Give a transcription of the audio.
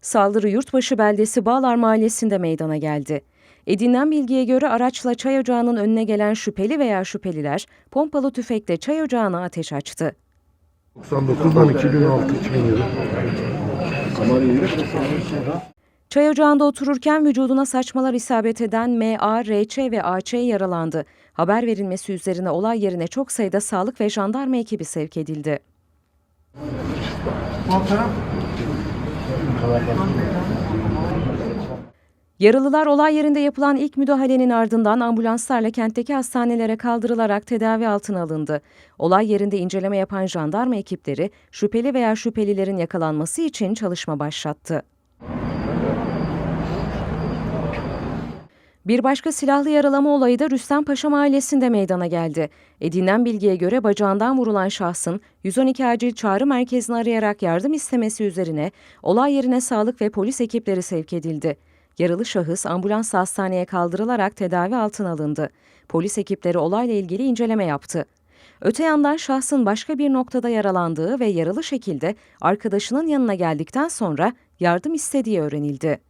Saldırı Yurtbaşı beldesi Bağlar Mahallesi'nde meydana geldi. Edinilen bilgiye göre araçla çay ocağının önüne gelen şüpheli veya şüpheliler pompalı tüfekle çay ocağına ateş açtı. 99'dan 2006 2007. Çay ocağında otururken vücuduna saçmalar isabet eden MA, RÇ ve AC yaralandı. Haber verilmesi üzerine olay yerine çok sayıda sağlık ve jandarma ekibi sevk edildi. Yaralılar olay yerinde yapılan ilk müdahalenin ardından ambulanslarla kentteki hastanelere kaldırılarak tedavi altına alındı. Olay yerinde inceleme yapan jandarma ekipleri şüpheli veya şüphelilerin yakalanması için çalışma başlattı. Bir başka silahlı yaralama olayı da Rüstempaşa mahallesinde meydana geldi. Edinilen bilgiye göre bacağından vurulan şahsın 112 acil çağrı merkezini arayarak yardım istemesi üzerine olay yerine sağlık ve polis ekipleri sevk edildi. Yaralı şahıs ambulansla hastaneye kaldırılarak tedavi altına alındı. Polis ekipleri olayla ilgili inceleme yaptı. Öte yandan şahsın başka bir noktada yaralandığı ve yaralı şekilde arkadaşının yanına geldikten sonra yardım istediği öğrenildi.